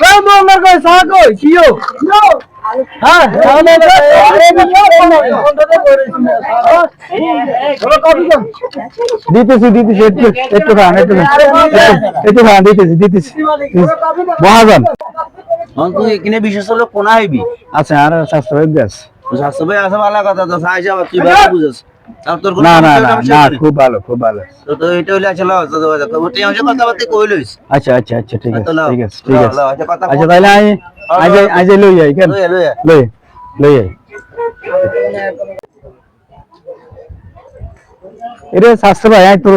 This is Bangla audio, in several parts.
কই আমার কই চা কই? কিও? হ্যাঁ তাহলে দিতেছি দিতেছি একটু একটু খান একটু একটু খান দিতেছি দিতেছি। মহাজন। এখানে বিশেষ হলো কোনা হইবি? আচ্ছা আর স্বাস্থ্য গ্যাস স্বাস্থ্য ভাই আছে ভালো কথা তো সাহায্য তুই ভালো বুঝছ। কোনো না না না না খুব ভালো খুব ভালো। তো তো এটা হইলে আসলে তো তো তুই আমাকে কথাবার্তা আচ্ছা আচ্ছা আচ্ছা ঠিক আছে ঠিক আছে ঠিক আছে। আচ্ছা, কথা আচ্ছা বল। তাহলে আমি আজ আজ লই যাই কেন। লই লই যাই এরে ভাই তোর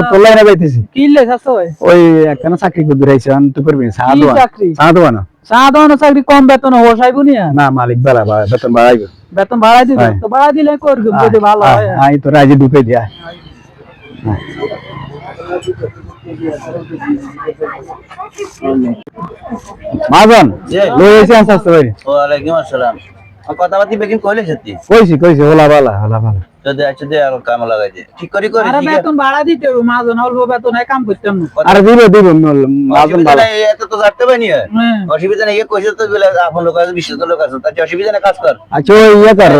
ভাই? ওই একখানা চাকরি রাইছে করবি চাকরি? কম বেতন আইব নিয়া না মালিক বেলা বেতন বাড়াইবে। বেতন ভাড়াই দিবে হয়। তো ভাড়াই দিলে করব যদি ভালো হয় আমি তো রাজি ঢুকে দিয়া মাজন জি। লই এসে আন স্বাস্থ্য ভাই ওয়ালাইকুম আসসালাম আর কথাবার্তা বেকিন কইলে সত্যি। কইছি কইছি ওলা বালা ওলা বালা। যদি আছে দে আর কাম লাগাই দে। ঠিক করি করি আরে বেতন ভাড়া দিতে হবে মাজন অল্প বেতনে কাম করতাম না আরে দিব দিব মাজন অসুবিধা বালা। এত তো পারি না। হ্যাঁ। অসুবিধা নেই এ কইছে তো বলে আপন লোক আছে লোক আছে তাতে অসুবিধা নেই কাজ কর। আচ্ছা ওই ইয়ে কর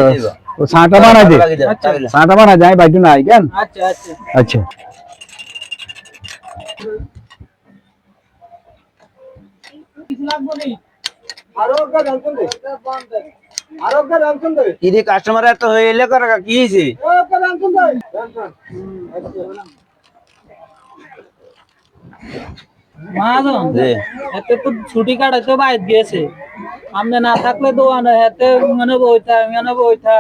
ও সাঁটা বানা দে। আচ্ছা। লাগিয়ে বানা যায় বাইটু না আই কেন? আচ্ছা আচ্ছা। আচ্ছা। রে কাস্টমার এত হয়ে এলে কর কি হয়েছে মাজন। এতে তো ছুটি কাটাইতে বাইরে গেছে আমনে না থাকলে দোয়ান হেতে মনে বইতা মনে বইতা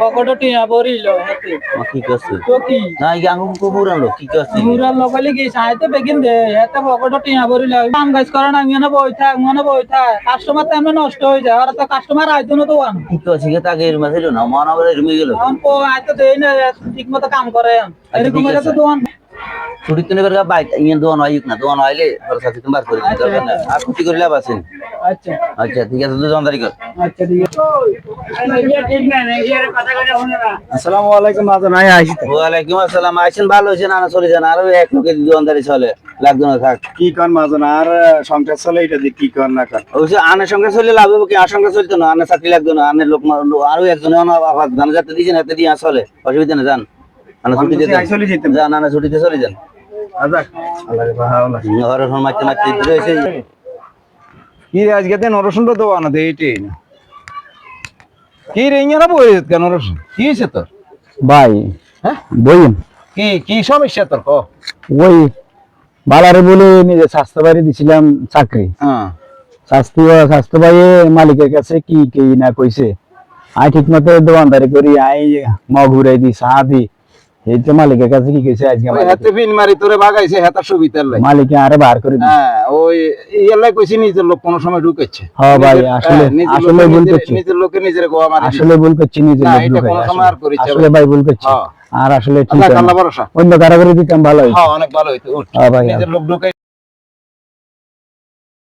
পকেটে টিয়া পড়িল হেতে। কি করছে? তো কি? না আঙ্গু কুকুর আনলো? কি করছে? মুরা লগালে কি সাইতে বেগিন দে হেতে পকেটে টিয়া পড়িল। কাম কাজ করে না মনে বইতা মনে বইতা। কাস্টমার তো নষ্ট হয়ে যায় আর তো কাস্টমার আইতো না দোয়ান কি করছে? কে তাকে এর মাঝে না? মন আবার রুমে গেল? এখন পো আইতো দেই না ঠিক মতো কাম করে। এরকম ঠিক হলে তো। দোয়ান। ছুটি তো নেবার বাইক ইয়ে দোয়ান হয় না দোয়ান হইলে আর সাথে তোমার করে দিতে হবে না। আর ক্ষতি করে লাভ আছে আচ্ছা। আচ্ছা ঠিক আছে জনদারি কর আচ্ছা ঠিক আছে। আসসালামু আলাইকুম আই আইছি আসসালাম আইছেন ভালো হয়েছে না চলে যান আরও এক লোকের দোয়ানদারি চলে। লাগতো না থাক। কি কন মাজন আর সংসার চলে এটা দিয়ে কি কর না কর অবশ্য আনের সঙ্গে চললে লাভ হবে কি? সঙ্গে চলতো না আনের চাকরি লাগতো না আনের লোক আরও একজন আবার ধান যাতে দিয়েছেন হাতে দিয়ে চলে। অসুবিধা না যান। আনা ছুটি দিতে আই চলে যেতাম। যান আনা ছুটিতে চলে যান। আচ্ছা আল্লাহ মারতে মারতে রয়েছে। কি রে আজকে তো এইটাই না। কি রে ইঞ্জানা বই কেন নরসুন কি হয়েছে তোর? ভাই হ্যাঁ? বইন কি কি সমস্যা তোর ক? ওই বালারে বলে নিজে স্বাস্থ্য বাড়ি দিছিলাম চাকরি। হ্যাঁ। স্বাস্থ্য স্বাস্থ্য ভাইয়ে মালিকের কাছে কি কি না কইছে। আই ঠিক মতো দোকানদারি করি আই মগ ঘুরাই দি চা দি এই তো মালিকের কাছে কি কইছে আজকে ওই হাতে পিন মারি তোরে বাগাইছে হেতার সুবিধার লাই। মালিকে আরে বার করে দি হ্যাঁ ওই ইয়ালাই কইছি নিজের লোক কোন সময় ঢুকেছে হ্যাঁ ভাই, আসলে- হ্যাঁ, নিজের আসলে লোকে ভুল নিজের- করছি। নিজের লোকে নিজের গোয়া মারি আসলে ভুল করছি নিজে লোক এটা ঢুকাই, সময় আর আসলে ভাই। ভাই ভুল করছি। আর আসলে ঠিক আল্লাহ আল্লাহ ভরসা। অন্য দিতাম ভালো হইতো। হ্যাঁ অনেক ভালো হইতো। হ্যাঁ ভাই, নিজের লোক ঢুকাই